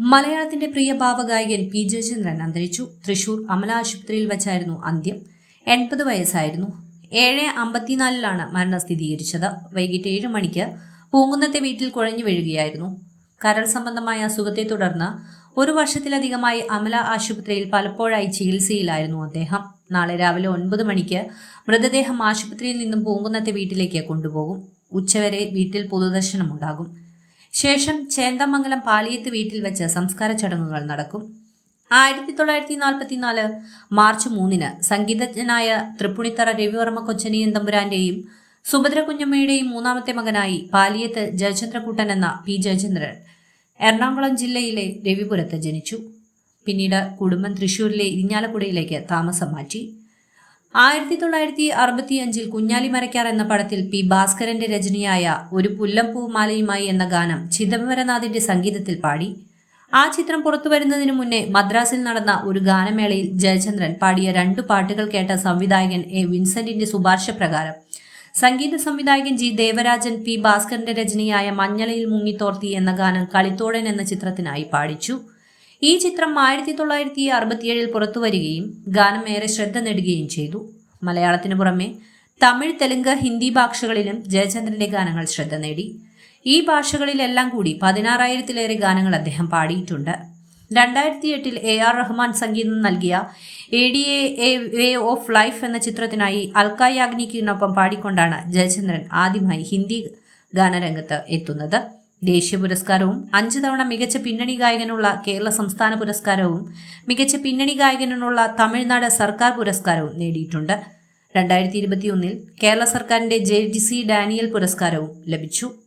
മലയാളത്തിന്റെ പ്രിയ ഭാവഗായകൻ പി ജയചന്ദ്രൻ അന്തരിച്ചു. തൃശൂർ അമല ആശുപത്രിയിൽ വച്ചായിരുന്നു അന്ത്യം. എൺപത് വയസ്സായിരുന്നു. ഏഴ് അമ്പത്തിനാലിലാണ് മരണം സ്ഥിരീകരിച്ചത്. വൈകിട്ട് ഏഴ് മണിക്ക് പൂങ്കുന്നത്തെ വീട്ടിൽ കുഴഞ്ഞു വീഴുകയായിരുന്നു. കരൾ സംബന്ധമായ അസുഖത്തെ തുടർന്ന് ഒരു വർഷത്തിലധികമായി അമല ആശുപത്രിയിൽ പലപ്പോഴായി ചികിത്സയിലായിരുന്നു അദ്ദേഹം. നാളെ രാവിലെ ഒൻപത് മണിക്ക് മൃതദേഹം ആശുപത്രിയിൽ നിന്നും പൂങ്കുന്നത്തെ വീട്ടിലേക്ക് കൊണ്ടുപോകും. ഉച്ചവരെ വീട്ടിൽ പൊതുദർശനമുണ്ടാകും. ശേഷം ചേന്തമംഗലം പാലിയത്ത് വീട്ടിൽ വെച്ച് സംസ്കാര ചടങ്ങുകൾ നടക്കും. ആയിരത്തി തൊള്ളായിരത്തി നാൽപ്പത്തിനാല് മാർച്ച് മൂന്നിന് സംഗീതജ്ഞനായ തൃപ്പുണിത്തറ രവിവർമ്മ കൊച്ചനിയൻ തമ്പുരാന്റെയും സുഭദ്ര കുഞ്ഞമ്മയുടെയും മൂന്നാമത്തെ മകനായി പാലിയത്ത് ജയചന്ദ്രകൂട്ടൻ എന്ന പി ജയചന്ദ്രൻ എറണാകുളം ജില്ലയിലെ രവിപുരത്ത് ജനിച്ചു. പിന്നീട് കുടുംബം തൃശൂരിലെ ഇരിഞ്ഞാലക്കുടയിലേക്ക് താമസം മാറ്റി. ആയിരത്തി തൊള്ളായിരത്തി അറുപത്തിയഞ്ചിൽ കുഞ്ഞാലി മരക്കാർ എന്ന പടത്തിൽ പി ഭാസ്കരന്റെ രചനയായ ഒരു പുല്ലംപൂ മാലയുമായി എന്ന ഗാനം ചിദംബരനാഥിന്റെ സംഗീതത്തിൽ പാടി. ആ ചിത്രം പുറത്തു വരുന്നതിന് മുന്നേ മദ്രാസിൽ നടന്ന ഒരു ഗാനമേളയിൽ ജയചന്ദ്രൻ പാടിയ രണ്ടു പാട്ടുകൾ കേട്ട സംവിധായകൻ എ വിൻസെന്റിന്റെ ശുപാർശ പ്രകാരം. സംഗീത സംവിധായകൻ ജി ദേവരാജൻ പി ഭാസ്കറിന്റെ രചനയായ മഞ്ഞളയിൽ മുങ്ങിത്തോർത്തി എന്ന ഗാനം കളിത്തോടൻ എന്ന ചിത്രത്തിനായി പാടിച്ചു. ഈ ചിത്രം ആയിരത്തി തൊള്ളായിരത്തി അറുപത്തിയേഴിൽ പുറത്തുവരികയും ഗാനം ഏറെ ശ്രദ്ധ നേടുകയും ചെയ്തു. മലയാളത്തിനു പുറമെ തമിഴ് തെലുങ്ക് ഹിന്ദി ഭാഷകളിലും ജയചന്ദ്രന്റെ ഗാനങ്ങൾ ശ്രദ്ധ നേടി. ഈ ഭാഷകളിലെല്ലാം കൂടി പതിനാറായിരത്തിലേറെ ഗാനങ്ങൾ അദ്ദേഹം പാടിയിട്ടുണ്ട്. രണ്ടായിരത്തി എട്ടിൽ എ ആർ റഹ്മാൻ സംഗീതം നൽകിയ A D A way of life എന്ന ചിത്രത്തിനായി അൽക്ക യാഗ്നിക്കിനൊപ്പം പാടിക്കൊണ്ടാണ് ജയചന്ദ്രൻ ആദ്യമായി ഹിന്ദി ഗാനരംഗത്ത് എത്തുന്നത്. ദേശീയ പുരസ്കാരവും അഞ്ച് തവണ മികച്ച പിന്നണി ഗായകനുള്ള കേരള സംസ്ഥാന പുരസ്കാരവും മികച്ച പിന്നണി ഗായകനുള്ള തമിഴ്നാട് സർക്കാർ പുരസ്കാരവും നേടിയിട്ടുണ്ട്. രണ്ടായിരത്തി ഇരുപത്തിയൊന്നിൽ കേരള സർക്കാരിന്റെ ജെ ഡി സി ഡാനിയൽ പുരസ്കാരവും ലഭിച്ചു.